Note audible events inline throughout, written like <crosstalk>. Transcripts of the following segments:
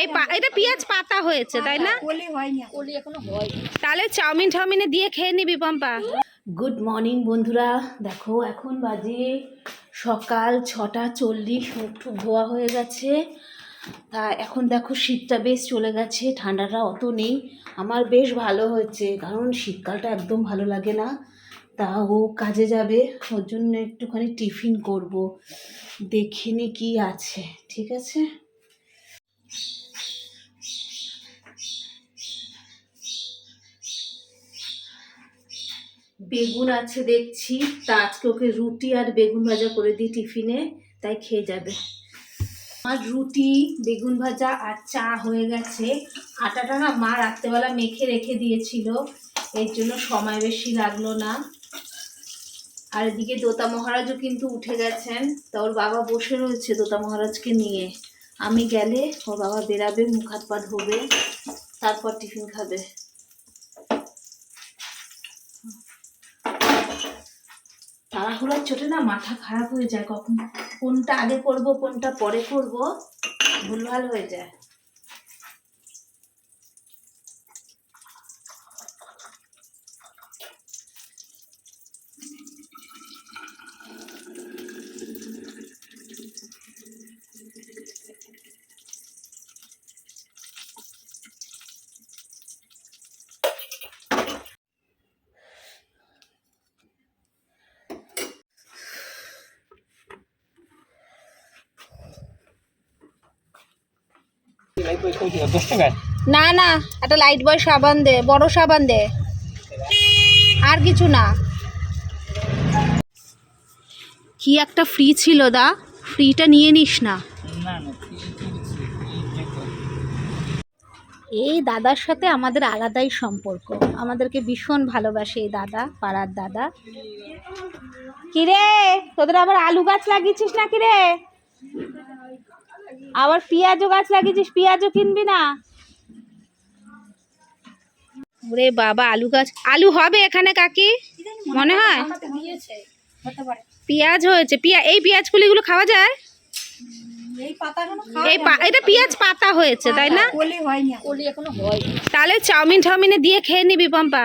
এই এটা পেঁয়াজ পাতা হয়েছে তাই না? কলি হয়নি কলি এখনও হয় তাহলে চাউমিন টাউমিনে দিয়ে খেয়ে নিবি পম্পা। গুড মর্নিং বন্ধুরা। দেখো এখন বাজে সকাল ছটা চল্লিশ মুখ টুক ধোয়া হয়ে গেছে। তা এখন দেখো শীতটা বেশ চলে গেছে ঠান্ডাটা অত নেই। আমার বেশ ভালো হয়েছে কারণ শীতকালটা একদম ভালো লাগে না। তা ও কাজে যাবে ওর জন্য একটুখানি টিফিন করব। দেখিনি কি আছে ঠিক আছে? বেগুন আছে দেখছি, তা আজকে ওকে রুটি আর বেগুন ভাজা করে দিই টিফিনে, তাই খেয়ে যাবে। আর রুটি, বেগুন ভাজা আর চা হয়ে গেছে। আটাটা না মা রাত্রেবেলা মেখে রেখে দিয়েছিল, এর জন্য সময় বেশি লাগল না। আর এদিকে দোতা মহারাজও কিন্তু উঠে গেছেন, তা ওর বাবা বসে রয়েছে দোতা মহারাজকে নিয়ে। আমি গেলে ওর বাবা বেরাবে, মুখ হাত পা ধোবে, তারপর টিফিন খাবে। তাড়াহুড়ার চোটে না, মাথা খারাপ হয়ে যায় কখন, কোনটা আগে করব, কোনটা পরে করব, ভুলভাল হয়ে যায়। না না, একটা লাইট বয় সাবান দে, বড় সাবান দে। আর কিছু না। কি একটা ফ্রি ছিল দা? ফ্রিটা নিয়ে নিস না। এই দাদার সাথে আমাদের আলাদাই সম্পর্ক। আমাদেরকে ভীষণ ভালোবাসে এই দাদা, পাড়ার দাদা। কিরে, তোদের আবার আলু গাছ লাগিয়েছিস না কিরে আবার পেঁয়াজও গাছ লাগিয়েছিস? পেঁয়াজও কিনবি না? ওরে বাবা আলু গাছ। আলু হবে এখানে কাকি? মনে হয়? পেঁয়াজ হয়েছে। পেঁয়া এই পেঁয়াজগুলিগুলো খাওয়া যায়? এই পা- এটা পেঁয়াজ পাতা হয়েছে তাই না? কলি হয়নি কলি এখনও হয় তাহলে চাউমিন টাউমিনে দিয়ে খেয়ে নিবি পম্পা।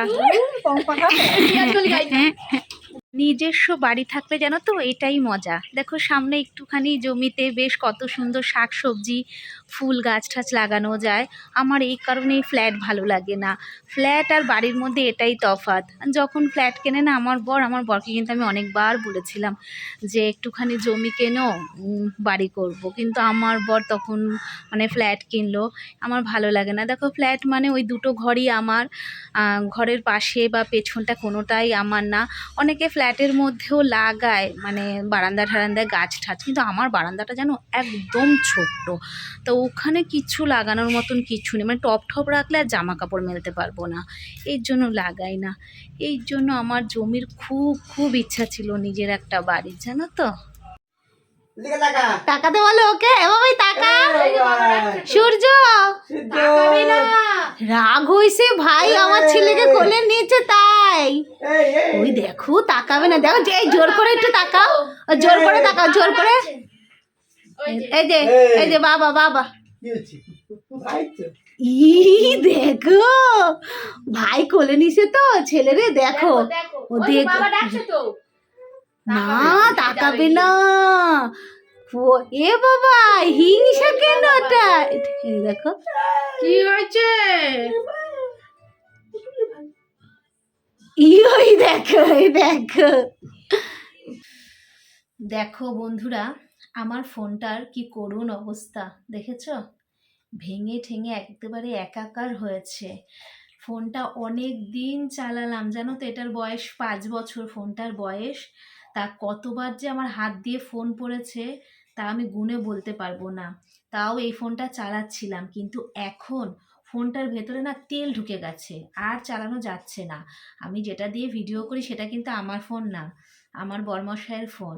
হ্যাঁ, <laughs> নিজস্ব বাড়ি থাকলে জানো তো এটাই মজা। দেখো সামনে একটুখানি জমিতে বেশ কত সুন্দর শাক সবজি ফুল গাছ টাছ লাগানো যায়। আমার এই কারণেই ফ্ল্যাট ভালো লাগে না। ফ্ল্যাট আর বাড়ির মধ্যে এটাই তফাৎ। যখন ফ্ল্যাট কেনে না আমার বর, আমার বরকে কিন্তু আমি অনেকবার বলেছিলাম যে একটুখানি জমি কেনো বাড়ি করব। কিন্তু আমার বর তখন মানে ফ্ল্যাট কিনলো। আমার ভালো লাগে না। দেখো ফ্ল্যাট মানে ওই দুটো ঘরই আমার। ঘরের পাশে বা পেছনটা কোনোটাই আমার না। অনেকে ফ্ল্যাটের মধ্যেও লাগায় মানে বারান্দা ঠারান্দায় গাছ ঠাছ, কিন্তু আমার বারান্দাটা যেন একদম ছোট্ট। তো ওখানে কিছু লাগানোর মতন কিছু নেই মানে টপ টপ রাখলে আর জামা কাপড় মেলতে পারব না। এর জন্য লাগাই না। এই জন্য আমার জমির খুব খুব ইচ্ছা ছিল নিজের একটা বাড়ির, জানো তো? টাকাতে বলো ওকে এবার ওই টাকা সূর্য। রাগ হইছে ভাই আমার ছেলেকে কোলে নিয়েছে তাই। ওই দেখো তাকাবে না। দেখো যে এই জোর করে একটু তাকাও। জোর করে তাকাও জোর করে। এই যে এই। যে বাবা বাবা। ই দেখো। ভাই কোলে নিছে তো ছেলেরে দেখো। ও দেখ। না তাকাবে না। এ বাবা হিংসা কেন ওটা দেখো। কি হয়েছে? ওই দেখো এই দেখো। দেখো বন্ধুরা আমার ফোনটার কি করুণ অবস্থা দেখেছ? ভেঙে ঠেঙে একেবারে একাকার হয়েছে। ফোনটা অনেক দিন চালালাম জানো তো এটার বয়স পাঁচ বছর ফোনটার বয়স। তা কতবার যে আমার হাত দিয়ে ফোন পড়েছে তা আমি গুণে বলতে পারব না। তাও এই ফোনটা চালাচ্ছিলাম, কিন্তু এখন ফোনটার ভেতরে না তেল ঢুকে গেছে, আর চালানো যাচ্ছে না। আমি যেটা দিয়ে ভিডিও করি সেটা কিন্তু আমার ফোন না, আমার বর্মশায়ের ফোন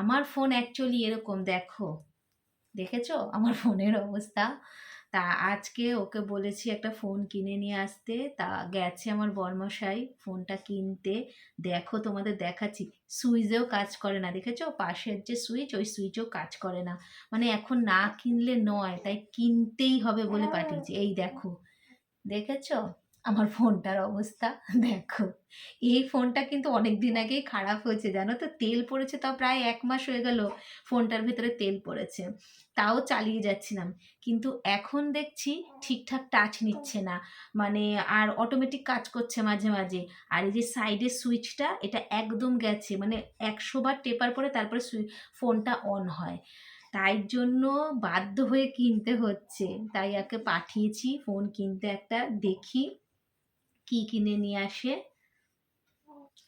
আমার ফোন অ্যাকচুয়ালি এরকম, দেখো। দেখেছ? আমার ফোনের অবস্থা। তা আজকে ওকে বলেছি একটা ফোন কিনে নিয়ে আসতে। তা গেছে আমার বর্মশাই ফোনটা কিনতে। দেখো তোমাদের দেখাচ্ছি। সুইচেও কাজ করে না দেখেছ? পাশের যে সুইচ ওই সুইচও কাজ করে না। মানে এখন না কিনলে নয় তাই কিনতেই হবে বলে পাঠিয়েছি। এই দেখো দেখেছ? আমার ফোনটার অবস্থা, দেখো। এই ফোনটা কিন্তু অনেক দিন আগেই খারাপ হয়েছে, জানো তো? তেল পড়েছে তাও প্রায় এক মাস হয়ে গেল ফোনটার ভিতরে তেল পড়েছে। তাও চালিয়ে যাচ্ছিলাম। কিন্তু এখন দেখছি ঠিকঠাক টাচ নিচ্ছে না। মানে আর অটোমেটিক কাজ করছে মাঝে মাঝে। আর এই যে সাইডের সুইচটা এটা একদম গেছে। মানে একশো বার টেপার পরে তারপরে ফোনটা অন হয়। তাই জন্য বাধ্য হয়ে কিনতে হচ্ছে। তাই একে পাঠিয়েছি, ফোন কিনতে একটা দেখি। কি কিনে নিয়ে আসে?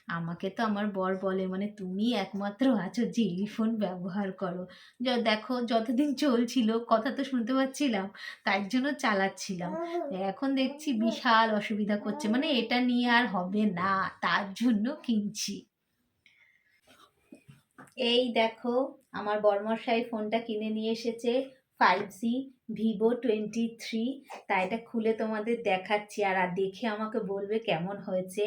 আমাকে তো আমার বর বলে মানে তুমি একমাত্র আছো যে এই ফোন ব্যবহার করো। দেখো, যতদিন চলছিল, কথা তো শুনতে পাচ্ছিলাম, তাই জন্য চালাচ্ছিলাম। এখন দেখছি বিশাল অসুবিধা করছে মানে এটা নিয়ে আর হবে না, তার জন্য কিনছি। এই দেখো, আমার বর্মশাই ফোনটা কিনে নিয়ে এসেছে। Five G Vivo twenty three তা এটা খুলে তোমাদের দেখাচ্ছি আর আর দেখে আমাকে বলবে কেমন হয়েছে।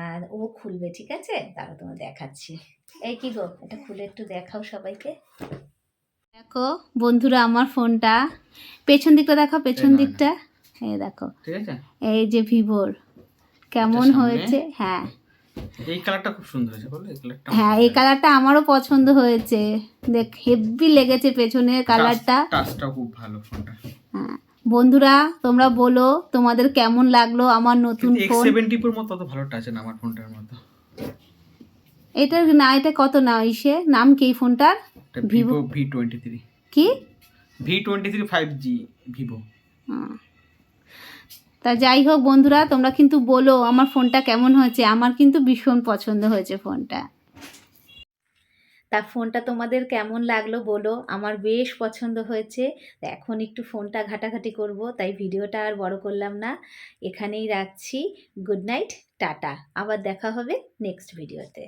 আর ও খুলবে ঠিক আছে? তারা তোমার দেখাচ্ছি। এই কি গো? এটা খুলে একটু দেখাও সবাইকে। দেখো বন্ধুরা আমার ফোনটা। পেছন দিকটা দেখো পেছন দিকটা। এই দেখো। ঠিক আছে? এই যে ভিভোর কেমন হয়েছে? হ্যাঁ। এই কালারটা খুব সুন্দর হয়েছে বলো এই কালারটা হ্যাঁ এই কালারটা আমারও পছন্দ হয়েছে। দেখ হেভি লেগেছে পেছনের কালারটা টাচটাও খুব ভালো ফোনটা। হ্যাঁ বন্ধুরা তোমরা বলো তোমাদের কেমন লাগল আমার নতুন ফোন সেভেন্টি পুর মতো ভালো টাচ না আমার ফোনটার মতো। এটার না এটা কত না ইসে? নাম কি ফোনটার? ভিভো ভি টোয়েন্টি থ্রি কি? V twenty three five G Vivo. তা যাই হোক বন্ধুরা, তোমরা কিন্তু বলো আমার ফোনটা কেমন হয়েছে। আমার কিন্তু ভীষণ পছন্দ হয়েছে ফোনটা। তা ফোনটা তোমাদের কেমন লাগল বলো? আমার বেশ পছন্দ হয়েছে। এখন একটু ফোনটা ঘাটাঘাটি করব, তাই ভিডিওটা আর বড় করলাম না। এখানেই রাখছি। গুড নাইট, টাটা। আবার দেখা হবে নেক্সট ভিডিওতে।